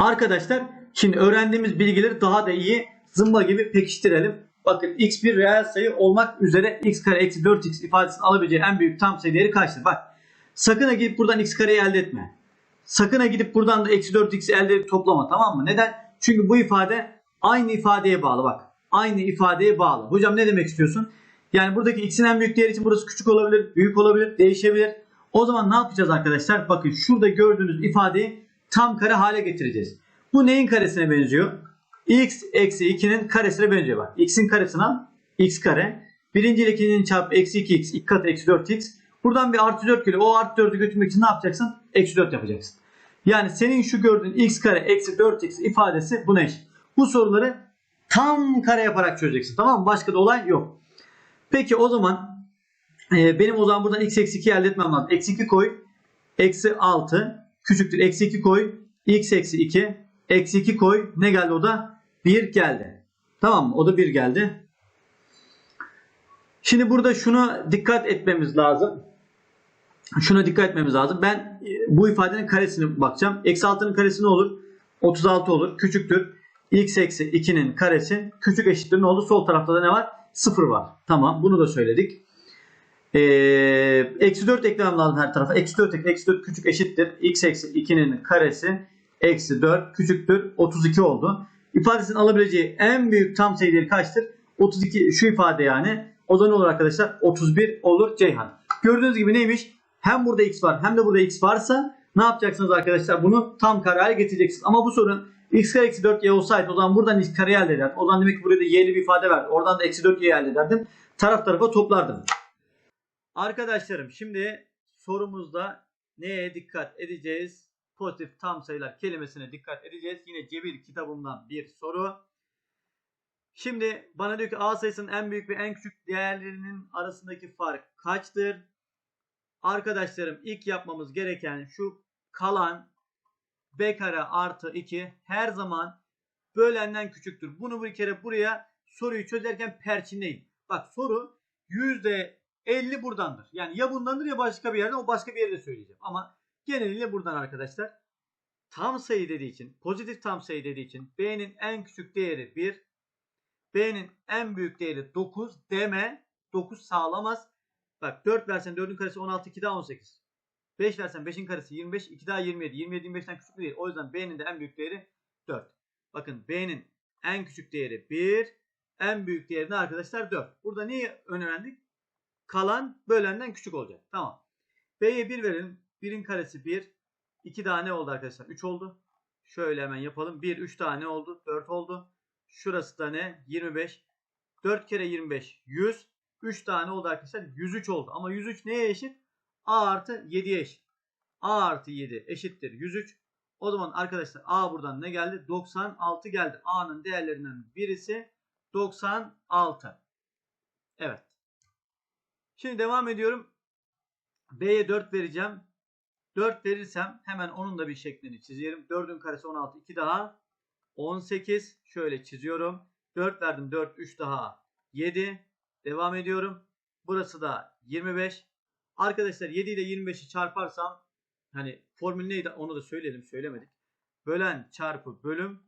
Arkadaşlar şimdi öğrendiğimiz bilgileri daha da iyi zımba gibi pekiştirelim. Bakın x bir reel sayı olmak üzere x kare eksi 4x ifadesini alabileceği en büyük tam sayı değeri kaçtır? Bak sakın gidip buradan x kareyi elde etme. Sakın gidip buradan da eksi 4x'i elde edip toplama tamam mı? Neden? Çünkü bu ifade aynı ifadeye bağlı bak. Aynı ifadeye bağlı. Hocam ne demek istiyorsun? Yani buradaki x'in en büyük değeri için burası küçük olabilir, büyük olabilir, değişebilir. O zaman ne yapacağız arkadaşlar? Bakın şurada gördüğünüz ifadeyi tam kare hale getireceğiz. Bu neyin karesine benziyor? x eksi 2'nin karesine benziyor bak. x'in karesine al, x kare. Birinci ile ikincinin çarpı eksi 2x, iki katı eksi 4x. Buradan bir artı 4 geliyor. O artı 4'ü götürmek için ne yapacaksın? Eksi 4 yapacaksın. Yani senin şu gördüğün x kare eksi 4x ifadesi buna eşit. Bu soruları tam kare yaparak çözeceksin. Tamam mı? Başka da olay yok. Peki o zaman e, benim o zaman buradan x eksi 2 elde etmem lazım. Eksi 2 koy. Eksi 6 küçüktür. Eksi 2 koy. x eksi 2. Eksi 2 koy. Ne geldi o da? 1 geldi. Tamam mı? O da 1 geldi. Şimdi burada şunu dikkat etmemiz lazım. Şuna dikkat etmemiz lazım. Ben e, bu ifadenin karesine bakacağım. Eksi 6'nın karesi ne olur? 36 olur. Küçüktür. x eksi 2'nin karesi küçük eşittir ne oldu? Sol tarafta da ne var? 0 var. Tamam. Bunu da söyledik. Ee, eksi 4 eklemem lazım her tarafa. Eksi 4 ekle. Eksi 4 küçük eşittir. x eksi 2'nin karesi eksi 4 küçüktür. 32 oldu. İfadesinin alabileceği en büyük tam sayı değeri kaçtır? 32 şu ifade yani. O da olur arkadaşlar? 31 olur Ceyhan. Gördüğünüz gibi neymiş? Hem burada x var hem de burada x varsa ne yapacaksınız arkadaşlar? Bunu tam kare hale getireceksiniz. Ama bu sorun x kare eksi 4y olsaydı o zaman buradan x kare elde ederdim. O zaman demek ki buraya da y'li bir ifade verdi. Oradan da eksi 4y elde ederdim. Taraf tarafa toplardım. Arkadaşlarım şimdi sorumuzda neye dikkat edeceğiz? Pozitif tam sayılar kelimesine dikkat edeceğiz. Yine Cebir kitabımdan bir soru. Şimdi bana diyor ki A sayısının en büyük ve en küçük değerlerinin arasındaki fark kaçtır? Arkadaşlarım ilk yapmamız gereken şu kalan b kare artı 2 her zaman bölenden küçüktür. Bunu bir kere buraya soruyu çözerken perçinleyin. Bak soru %50 buradandır. Yani ya bundandır ya başka bir yerden o başka bir yerde söyleyeceğim. Ama geneliyle buradan arkadaşlar. Tam sayı dediği için pozitif tam sayı dediği için b'nin en küçük değeri 1 b'nin en büyük değeri 9 deme 9 sağlamaz. Bak 4 versen 4'ün karesi 16 2 daha 18. 5 versen 5'in karesi 25 2 daha 27. 27 25'ten küçük değil. O yüzden b'nin de en büyük değeri 4. Bakın b'nin en küçük değeri 1. En büyük değeri ne arkadaşlar 4. Burada neyi öğrendik? Kalan bölenden küçük olacak. Tamam. B'ye 1 verelim. 1'in karesi 1. 2 daha ne oldu arkadaşlar? 3 oldu. Şöyle hemen yapalım. 1 3 tane oldu. 4 oldu. Şurası da ne? 25. 4 kere 25 100. 3 tane oldu arkadaşlar. 103 oldu. Ama 103 neye eşit? A artı 7'ye eşit. A artı 7 eşittir 103. O zaman arkadaşlar A buradan ne geldi? 96 geldi. A'nın değerlerinden birisi 96. Evet. Şimdi devam ediyorum. B'ye 4 vereceğim. 4 verirsem hemen onun da bir şeklini çizerim. 4'ün karesi 16. 2 daha 18. Şöyle çiziyorum. 4 verdim. 4 3 daha 7. Devam ediyorum. Burası da 25. Arkadaşlar 7 ile 25'i çarparsam hani formül neydi onu da söyleyelim söylemedik. Bölen çarpı bölüm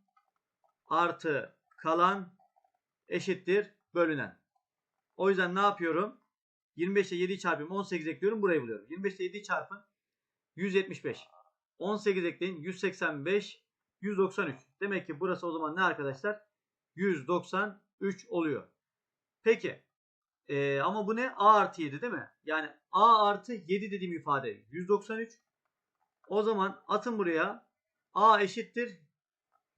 artı kalan eşittir bölünen. O yüzden ne yapıyorum? 25 ile 7'yi çarpıyorum 18 ekliyorum burayı buluyorum. 25 ile 7'yi çarpın 175. 18 ekleyin 185 193. Demek ki burası o zaman ne arkadaşlar? 193 oluyor. Peki ee, ama bu ne? A artı 7 değil mi? Yani A artı 7 dediğim ifade 193. O zaman atın buraya A eşittir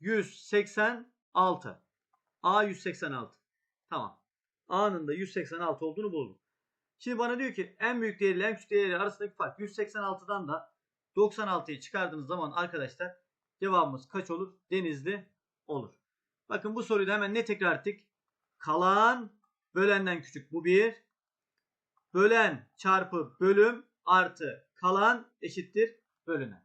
186. A 186. Tamam. A'nın da 186 olduğunu buldum. Şimdi bana diyor ki en büyük değerle en küçük değeri arasındaki fark 186'dan da 96'yı çıkardığınız zaman arkadaşlar cevabımız kaç olur? Denizli olur. Bakın bu soruyu da hemen ne tekrar ettik? Kalan bölenden küçük bu 1. Bölen çarpı bölüm artı kalan eşittir bölünen.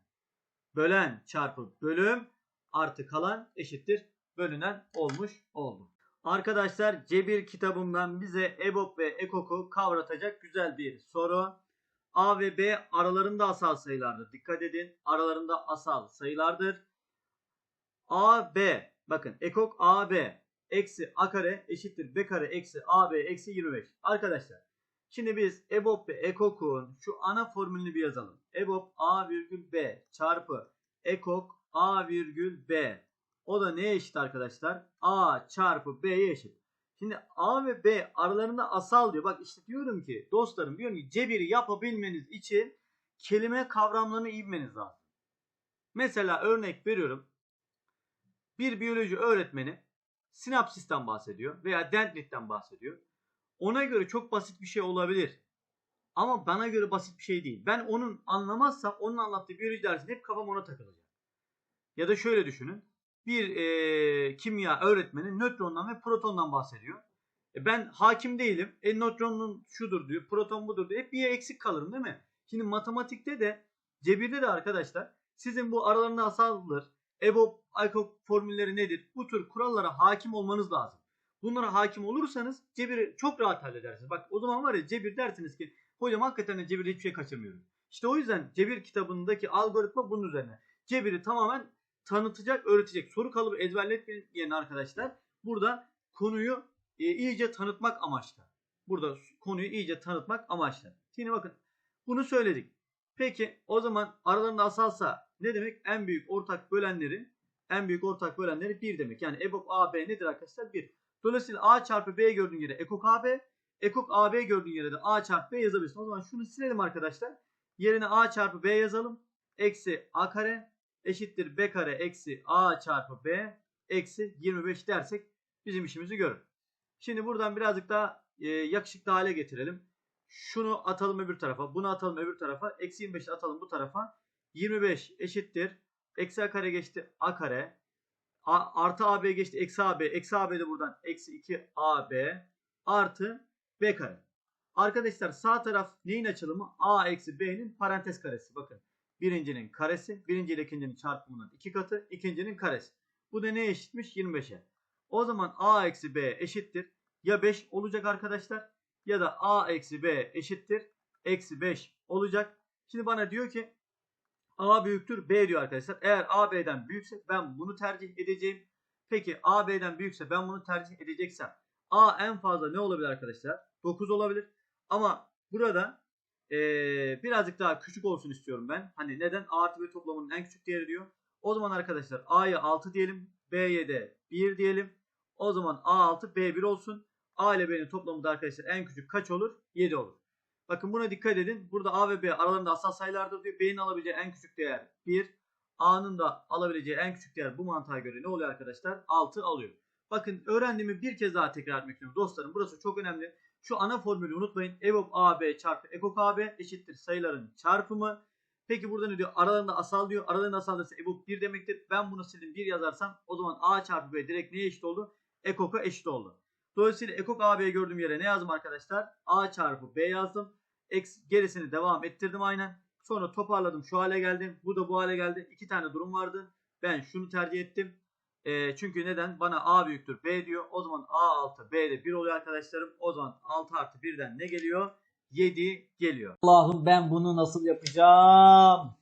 Bölen çarpı bölüm artı kalan eşittir bölünen olmuş oldu. Arkadaşlar Cebir kitabımdan bize EBOB ve EKOK'u kavratacak güzel bir soru. A ve B aralarında asal sayılardır. Dikkat edin aralarında asal sayılardır. AB bakın ekok AB eksi a kare eşittir b kare eksi AB eksi 25. Arkadaşlar şimdi biz EBOB ve ekokun şu ana formülünü bir yazalım. EBOB A virgül B çarpı ekok A virgül B. O da neye eşit arkadaşlar? A çarpı B'ye eşit. Şimdi A ve B aralarında asal diyor. Bak işte diyorum ki dostlarım diyorum ki cebiri yapabilmeniz için kelime kavramlarını iyi bilmeniz lazım. Mesela örnek veriyorum. Bir biyoloji öğretmeni sinapsisten bahsediyor veya dendritten bahsediyor. Ona göre çok basit bir şey olabilir. Ama bana göre basit bir şey değil. Ben onun anlamazsam onun anlattığı biyoloji dersinde hep kafam ona takılacak. Ya da şöyle düşünün. Bir e, kimya öğretmeni nötrondan ve protondan bahsediyor. E, ben hakim değilim. E, nötronun şudur diyor, proton budur diyor. Hep bir eksik kalırım değil mi? Şimdi matematikte de cebirde de arkadaşlar sizin bu aralarında asaldır. EBOB, ICOB formülleri nedir? Bu tür kurallara hakim olmanız lazım. Bunlara hakim olursanız cebiri çok rahat halledersiniz. Bak o zaman var ya cebir dersiniz ki hocam hakikaten de cebirde hiçbir şey kaçırmıyorum. İşte o yüzden cebir kitabındaki algoritma bunun üzerine. Cebiri tamamen tanıtacak, öğretecek. Soru kalıbı ezberletmeyen arkadaşlar burada konuyu e, iyice tanıtmak amaçlı. Burada konuyu iyice tanıtmak amaçlı. Şimdi bakın bunu söyledik. Peki o zaman aralarında asalsa ne demek? En büyük ortak bölenleri en büyük ortak bölenleri 1 demek. Yani EBOB AB nedir arkadaşlar? 1. Dolayısıyla A çarpı B gördüğün yere ekok AB, ekok AB gördüğün yere de A çarpı B yazabilirsin. O zaman şunu silelim arkadaşlar. Yerine A çarpı B yazalım. Eksi A kare eşittir B kare eksi A çarpı B eksi 25 dersek bizim işimizi görür. Şimdi buradan birazcık daha e, yakışıklı hale getirelim. Şunu atalım öbür tarafa. Bunu atalım öbür tarafa. Eksi 25 atalım bu tarafa. 25 eşittir. Eksi a kare geçti a kare. A, artı ab geçti eksi ab. Eksi ab de buradan eksi 2 ab artı b kare. Arkadaşlar sağ taraf neyin açılımı? a eksi b'nin parantez karesi. Bakın birincinin karesi. Birinci ile ikincinin çarpımının iki katı. ikincinin karesi. Bu da ne eşitmiş? 25'e. O zaman a eksi b eşittir. Ya 5 olacak arkadaşlar ya da a eksi b eşittir. Eksi 5 olacak. Şimdi bana diyor ki A büyüktür B diyor arkadaşlar. Eğer A B'den büyükse ben bunu tercih edeceğim. Peki A B'den büyükse ben bunu tercih edeceksem A en fazla ne olabilir arkadaşlar? 9 olabilir. Ama burada ee, birazcık daha küçük olsun istiyorum ben. Hani neden? A artı B toplamının en küçük değeri diyor. O zaman arkadaşlar A'ya 6 diyelim. B'ye de 1 diyelim. O zaman A6 B1 olsun. A ile B'nin toplamı da arkadaşlar en küçük kaç olur? 7 olur. Bakın buna dikkat edin. Burada A ve B aralarında asal sayılardır diyor. B'nin alabileceği en küçük değer 1. A'nın da alabileceği en küçük değer bu mantığa göre ne oluyor arkadaşlar? 6 alıyor. Bakın öğrendiğimi bir kez daha tekrar etmek istiyorum. Dostlarım burası çok önemli. Şu ana formülü unutmayın. EBOB AB çarpı EKOK AB eşittir sayıların çarpımı. Peki burada ne diyor? Aralarında asal diyor. Aralarında asal ise EBOB 1 demektir. Ben bunu sildim 1 yazarsam o zaman A çarpı B direkt neye eşit oldu? EKOK'a eşit oldu. Dolayısıyla EKOK AB'yi gördüğüm yere ne yazdım arkadaşlar? A çarpı B yazdım. X gerisini devam ettirdim aynen. Sonra toparladım şu hale geldim. Bu da bu hale geldi. İki tane durum vardı. Ben şunu tercih ettim. E, çünkü neden? Bana A büyüktür B diyor. O zaman A 6 B de 1 oluyor arkadaşlarım. O zaman 6 artı 1'den ne geliyor? 7 geliyor. Allah'ım ben bunu nasıl yapacağım?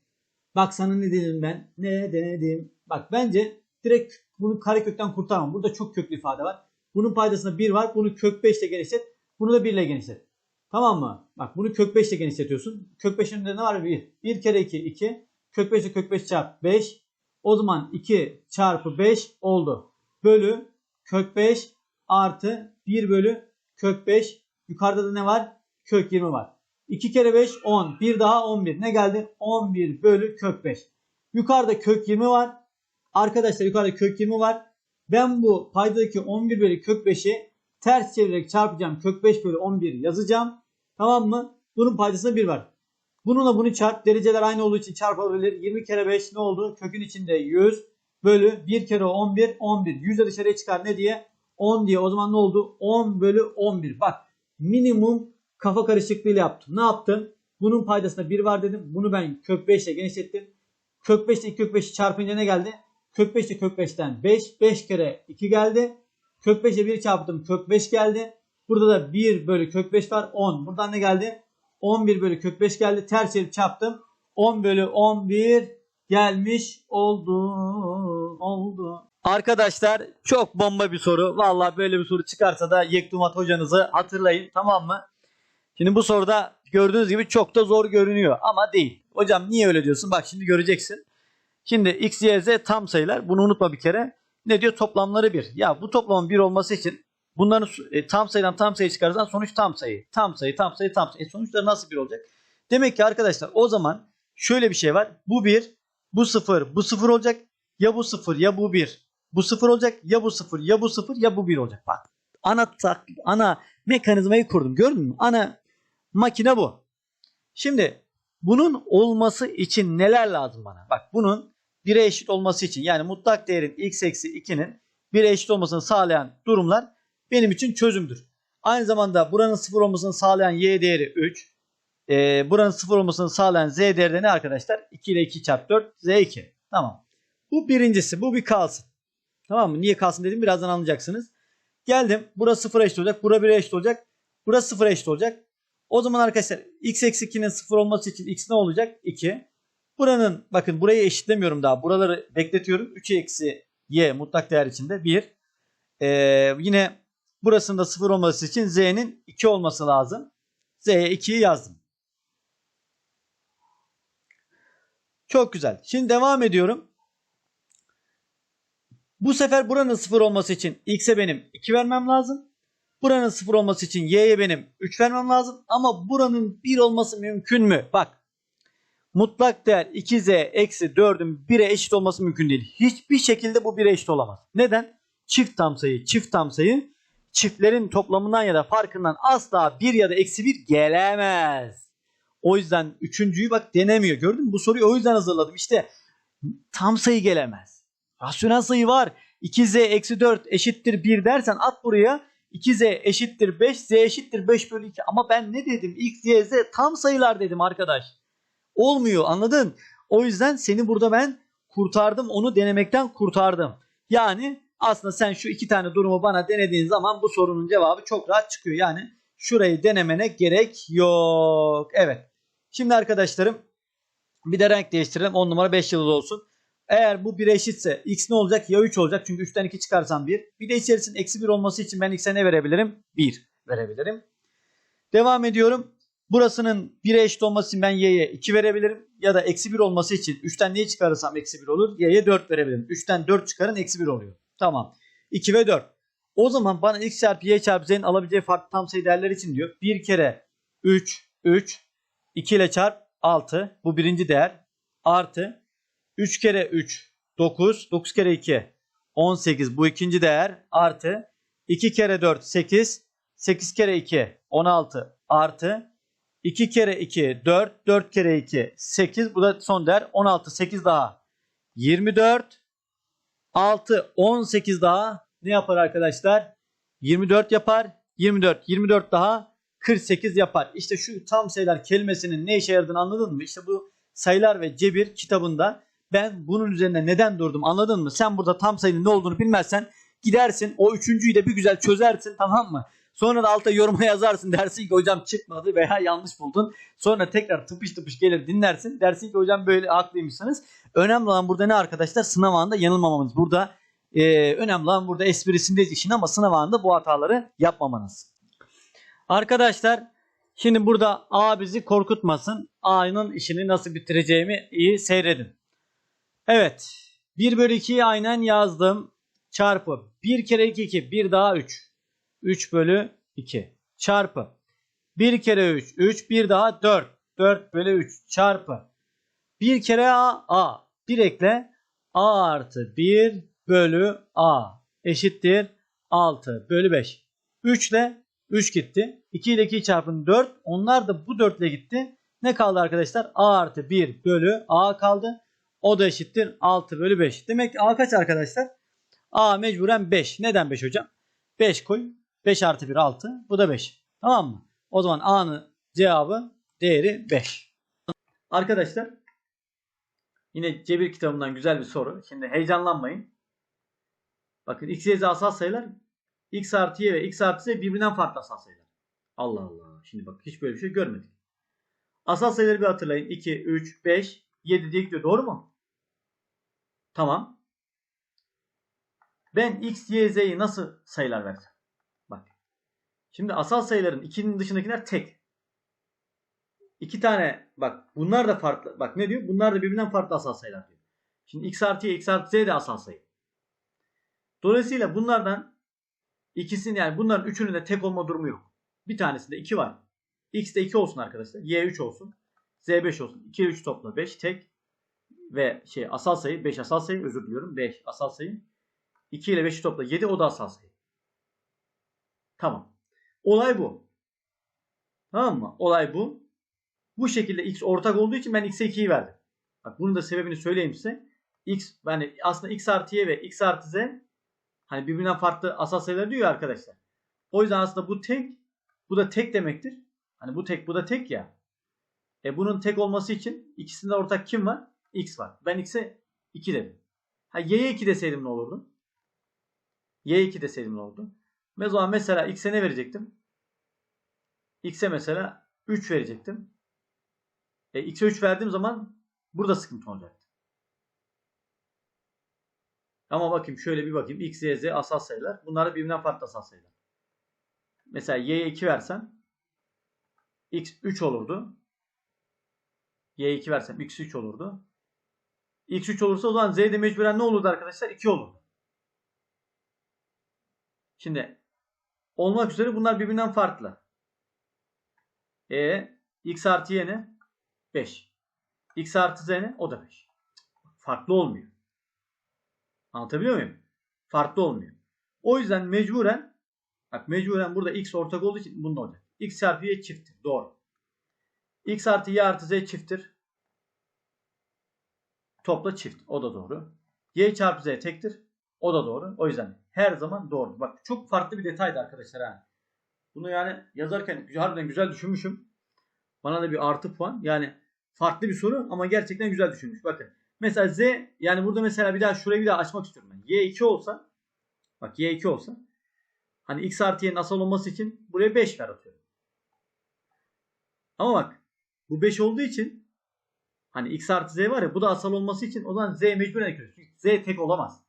Bak sana ne dedim ben? Ne denedim? Bak bence direkt bunu karekökten kurtaramam. Burada çok köklü ifade var. Bunun paydasında 1 var. Bunu kök 5 ile genişlet. Bunu da 1 ile genişlet. Tamam mı? Bak bunu kök 5 ile genişletiyorsun. Kök 5'in ne var? 1. 1 kere 2 2. Kök 5 ile kök 5 çarp 5. O zaman 2 çarpı 5 oldu. Bölü kök 5 artı 1 bölü kök 5. Yukarıda da ne var? Kök 20 var. 2 kere 5 10. 1 daha 11. Ne geldi? 11 bölü kök 5. Yukarıda kök 20 var. Arkadaşlar yukarıda kök 20 var. Ben bu paydadaki 11 bölü kök 5'i ters çevirerek çarpacağım. Kök 5 bölü 11 yazacağım. Tamam mı? Bunun paydasında 1 var. Bununla bunu çarp. Dereceler aynı olduğu için çarpabilir. 20 kere 5 ne oldu? Kökün içinde 100 bölü 1 kere 11 11. 100'e dışarıya çıkar ne diye? 10 diye. O zaman ne oldu? 10 bölü 11. Bak minimum kafa karışıklığıyla yaptım. Ne yaptım? Bunun paydasında 1 var dedim. Bunu ben kök 5 ile genişlettim. Kök 5 ile kök 5'i çarpınca ne geldi? Kök 5 ile kök 5'ten 5. 5 kere 2 geldi. Kök 5'e 1 çarptım. Kök 5 geldi. Burada da 1 bölü kök 5 var. 10. Buradan ne geldi? 11 bölü kök 5 geldi. Ters çevirip çarptım. 10 bölü 11 gelmiş oldu. oldu. Arkadaşlar çok bomba bir soru. Vallahi böyle bir soru çıkarsa da Yektumat hocanızı hatırlayın tamam mı? Şimdi bu soruda gördüğünüz gibi çok da zor görünüyor ama değil. Hocam niye öyle diyorsun? Bak şimdi göreceksin. Şimdi x, y, z tam sayılar. Bunu unutma bir kere. Ne diyor? Toplamları 1. Ya bu toplamın 1 olması için bunların e, tam sayıdan tam sayı çıkarırsan sonuç tam sayı. Tam sayı, tam sayı, tam sayı. E, sonuçları nasıl 1 olacak? Demek ki arkadaşlar o zaman şöyle bir şey var. Bu 1, bu 0, bu 0 olacak. Ya bu 0 ya bu 1. Bu 0 olacak. Ya bu 0 ya bu 0 ya bu 1 olacak. Bak ana tak, ana mekanizmayı kurdum. Gördün mü? Ana makine bu. Şimdi bunun olması için neler lazım bana? Bak bunun 1'e eşit olması için yani mutlak değerin x eksi 2'nin 1'e eşit olmasını sağlayan durumlar benim için çözümdür. Aynı zamanda buranın 0 olmasını sağlayan y değeri 3. Ee, buranın 0 olmasını sağlayan z değeri de ne arkadaşlar? 2 ile 2 çarpı 4 z2. Tamam. Bu birincisi. Bu bir kalsın. Tamam mı? Niye kalsın dedim birazdan anlayacaksınız. Geldim. Burası 0'a eşit olacak. Bura 1'e eşit olacak. Burası 0'a eşit olacak. O zaman arkadaşlar x eksi 2'nin 0 olması için x ne olacak? 2. Buranın bakın burayı eşitlemiyorum daha. Buraları bekletiyorum. 3 eksi y mutlak değer içinde 1. Ee, yine burasında 0 olması için z'nin 2 olması lazım. z'ye 2'yi yazdım. Çok güzel. Şimdi devam ediyorum. Bu sefer buranın 0 olması için x'e benim 2 vermem lazım. Buranın 0 olması için y'ye benim 3 vermem lazım. Ama buranın 1 olması mümkün mü? Bak. Mutlak değer 2z eksi 4'ün 1'e eşit olması mümkün değil. Hiçbir şekilde bu 1'e eşit olamaz. Neden? Çift tam sayı, çift tam sayı çiftlerin toplamından ya da farkından asla 1 ya da eksi 1 gelemez. O yüzden üçüncüyü bak denemiyor. Gördün mü? Bu soruyu o yüzden hazırladım. İşte tam sayı gelemez. Rasyonel sayı var. 2z eksi 4 eşittir 1 dersen at buraya. 2z eşittir 5, z eşittir 5 bölü 2. Ama ben ne dedim? x, y, z tam sayılar dedim arkadaş. Olmuyor anladın? O yüzden seni burada ben kurtardım. Onu denemekten kurtardım. Yani aslında sen şu iki tane durumu bana denediğin zaman bu sorunun cevabı çok rahat çıkıyor. Yani şurayı denemene gerek yok. Evet. Şimdi arkadaşlarım bir de renk değiştirelim. 10 numara 5 yıldız olsun. Eğer bu 1'e eşitse x ne olacak? Ya 3 olacak. Çünkü 3'ten 2 çıkarsam 1. Bir de içerisinde eksi 1 olması için ben x'e ne verebilirim? 1 verebilirim. Devam ediyorum. Burasının 1'e eşit olması için ben y'ye 2 verebilirim. Ya da eksi 1 olması için 3'ten neyi çıkarırsam eksi 1 olur? y'ye 4 verebilirim. 3'ten 4 çıkarın eksi 1 oluyor. Tamam. 2 ve 4. O zaman bana x çarpı y çarpı z'nin alabileceği farklı tam sayı değerler için diyor. 1 kere 3, 3. 2 ile çarp 6. Bu birinci değer. Artı 3 kere 3 9. 9 kere 2 18. Bu ikinci değer. Artı 2 kere 4 8. 8 kere 2 16. Artı 2 kere 2 4. 4 kere 2 8. Bu da son değer. 16. 8 daha. 24. 6. 18 daha. Ne yapar arkadaşlar? 24 yapar. 24. 24 daha. 48 yapar. İşte şu tam sayılar kelimesinin ne işe yaradığını anladın mı? İşte bu sayılar ve cebir kitabında ben bunun üzerine neden durdum anladın mı? Sen burada tam sayının ne olduğunu bilmezsen gidersin o üçüncüyü de bir güzel çözersin tamam mı? Sonra da alta yoruma yazarsın dersin ki hocam çıkmadı veya yanlış buldun. Sonra tekrar tıpış tıpış gelir dinlersin. Dersin ki hocam böyle haklıymışsınız. Önemli olan burada ne arkadaşlar? Sınav anında yanılmamamız. Burada e, önemli olan burada esprisindeyiz işin ama sınav anında bu hataları yapmamanız. Arkadaşlar şimdi burada A bizi korkutmasın. A'nın işini nasıl bitireceğimi iyi seyredin. Evet. 1 bölü 2'yi aynen yazdım. Çarpı. 1 kere 2 2. 1 daha 3. 3 bölü 2. Çarpı. 1 kere 3. 3. 1 daha 4. 4 bölü 3. Çarpı. 1 kere A. A. 1 ekle. A artı 1 bölü A. Eşittir. 6 bölü 5. 3 ile 3 gitti. 2 ile 2 çarpın 4. Onlar da bu 4 ile gitti. Ne kaldı arkadaşlar? A artı 1 bölü A kaldı. O da eşittir 6 bölü 5. Demek ki A kaç arkadaşlar? A mecburen 5. Neden 5 hocam? 5 koy. 5 artı 1 6. Bu da 5. Tamam mı? O zaman A'nın cevabı değeri 5. Arkadaşlar yine cebir kitabından güzel bir soru. Şimdi heyecanlanmayın. Bakın x, y, z asal sayılar x artı y ve x artı z birbirinden farklı asal sayılar. Allah Allah. Şimdi bak hiç böyle bir şey görmedik. Asal sayıları bir hatırlayın. 2, 3, 5, 7 diye gidiyor. Doğru mu? Tamam. Ben x, y, z'yi nasıl sayılar vereceğim? Şimdi asal sayıların 2'nin dışındakiler tek. İki tane bak bunlar da farklı. Bak ne diyor? Bunlar da birbirinden farklı asal sayılar diyor. Şimdi x artı y, x artı z de asal sayı. Dolayısıyla bunlardan ikisini yani bunların üçünün de tek olma durumu yok. Bir tanesinde 2 var. X de 2 olsun arkadaşlar. Y 3 olsun. Z 5 olsun. 2 3 topla 5 tek. Ve şey asal sayı 5 asal sayı özür diliyorum. 5 asal sayı. 2 ile 5'i topla 7 o da asal sayı. Tamam. Olay bu. Tamam mı? Olay bu. Bu şekilde x ortak olduğu için ben x'e 2'yi verdim. Bak bunun da sebebini söyleyeyim size. x yani aslında x artı y ve x artı z hani birbirinden farklı asal sayılar diyor ya arkadaşlar. O yüzden aslında bu tek bu da tek demektir. Hani bu tek bu da tek ya. E bunun tek olması için ikisinde ortak kim var? X var. Ben x'e 2 dedim. Ha y'ye 2 deseydim ne olurdu? Y'ye 2 deseydim ne olurdu? O zaman mesela x'e ne verecektim? X'e mesela 3 verecektim. E, x'e 3 verdiğim zaman burada sıkıntı olacaktı. Ama bakayım şöyle bir bakayım. X, Y, Z asal sayılar. Bunlar birbirinden farklı asal sayılar. Mesela Y'ye 2 versem X 3 olurdu. Y'ye 2 versem X 3 olurdu. X 3 olursa o zaman Z'de mecburen ne olurdu arkadaşlar? 2 olurdu. Şimdi olmak üzere bunlar birbirinden farklı. E X artı Y ne? 5. X artı Z ne? O da 5. Farklı olmuyor. Anlatabiliyor muyum? Farklı olmuyor. O yüzden mecburen bak mecburen burada x ortak olduğu için bunda olacak. x çarpı y çifttir. Doğru. x artı y artı z çifttir. Topla çift. O da doğru. y çarpı z tektir. O da doğru. O yüzden her zaman doğru. Bak çok farklı bir detaydı arkadaşlar ha. Bunu yani yazarken harbiden güzel düşünmüşüm. Bana da bir artı puan. Yani farklı bir soru ama gerçekten güzel düşünmüş. Bakın. Mesela z yani burada mesela bir daha şurayı bir daha açmak istiyorum ben. y2 olsa bak y2 olsa hani x artı y'nin asal olması için buraya 5 ver atıyorum. Ama bak bu 5 olduğu için hani x artı z var ya bu da asal olması için o zaman z mecburen. Çünkü z tek olamaz.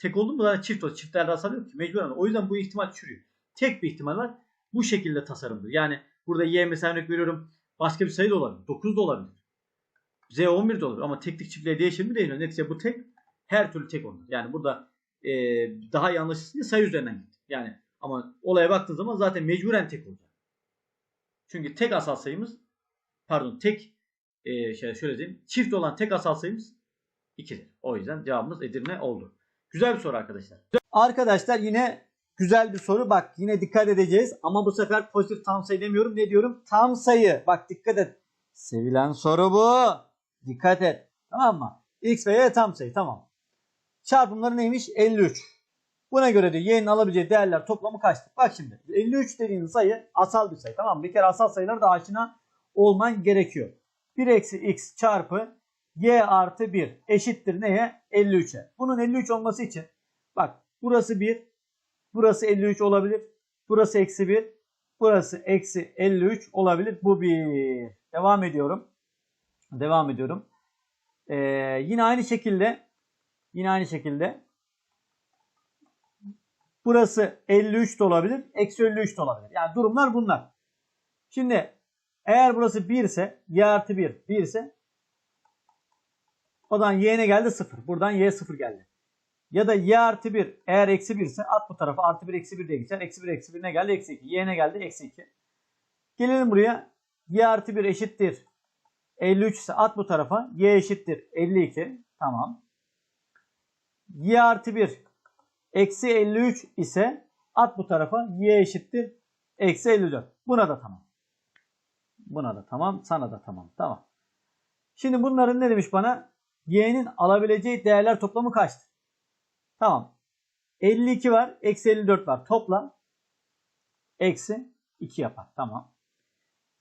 Tek oldu mu zaten çift olur. Çiftlerde asal yok ki mecburen. O yüzden bu ihtimal çürüyor. Tek bir ihtimal var. Bu şekilde tasarımdır. Yani burada y mesela örnek veriyorum başka bir sayı da olabilir. 9 da olabilir. Z 11 de olur ama teklik çiftliğe değişir mi değil? Netice bu tek her türlü tek olur. Yani burada e, daha diye sayı üzerinden gitti. Yani ama olaya baktığın zaman zaten mecburen tek olacak. Çünkü tek asal sayımız pardon tek e, şöyle, şöyle diyeyim çift olan tek asal sayımız 2'dir. O yüzden cevabımız Edirne oldu. Güzel bir soru arkadaşlar. Arkadaşlar yine güzel bir soru. Bak yine dikkat edeceğiz ama bu sefer pozitif tam sayı demiyorum. Ne diyorum? Tam sayı. Bak dikkat et. Sevilen soru bu. Dikkat et. Tamam mı? X ve Y tam sayı. Tamam. Çarpımları neymiş? 53. Buna göre de y'nin alabileceği değerler toplamı kaçtır? Bak şimdi 53 dediğin sayı asal bir sayı. Tamam mı? Bir kere asal sayılara da aşina olman gerekiyor. 1 eksi x çarpı y artı 1 eşittir neye? 53'e. Bunun 53 olması için bak burası 1, burası 53 olabilir. Burası eksi 1, burası eksi 53 olabilir. Bu 1. Devam ediyorum. Devam ediyorum. Ee, yine aynı şekilde yine aynı şekilde burası 53 de olabilir. Eksi 53 de olabilir. Yani durumlar bunlar. Şimdi eğer burası 1 ise y artı 1 1 ise o zaman y ne geldi? 0. Buradan y 0 geldi. Ya da y artı 1 eğer eksi 1 ise at bu tarafa artı 1 eksi 1 diye geçer. Eksi 1 eksi 1 ne geldi? Eksi 2. Y ne geldi? Eksi 2. Gelelim buraya. y artı 1 eşittir 53 ise at bu tarafa. Y eşittir 52. Tamam. Y artı 1 eksi 53 ise at bu tarafa. Y eşittir eksi 54. Buna da tamam. Buna da tamam. Sana da tamam. Tamam. Şimdi bunların ne demiş bana? Y'nin alabileceği değerler toplamı kaçtır? Tamam. 52 var. Eksi 54 var. Topla. Eksi 2 yapar. Tamam.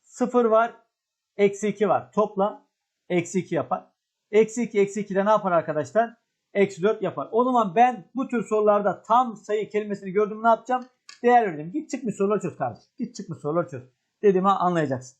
0 var. Eksi 2 var. Topla. Eksi 2 yapar. Eksi 2 eksi 2 de ne yapar arkadaşlar? Eksi 4 yapar. O zaman ben bu tür sorularda tam sayı kelimesini gördüm ne yapacağım? Değer vereceğim. Git çıkmış sorular çöz kardeşim. Git çıkmış sorular çöz. Dediğimi anlayacaksın.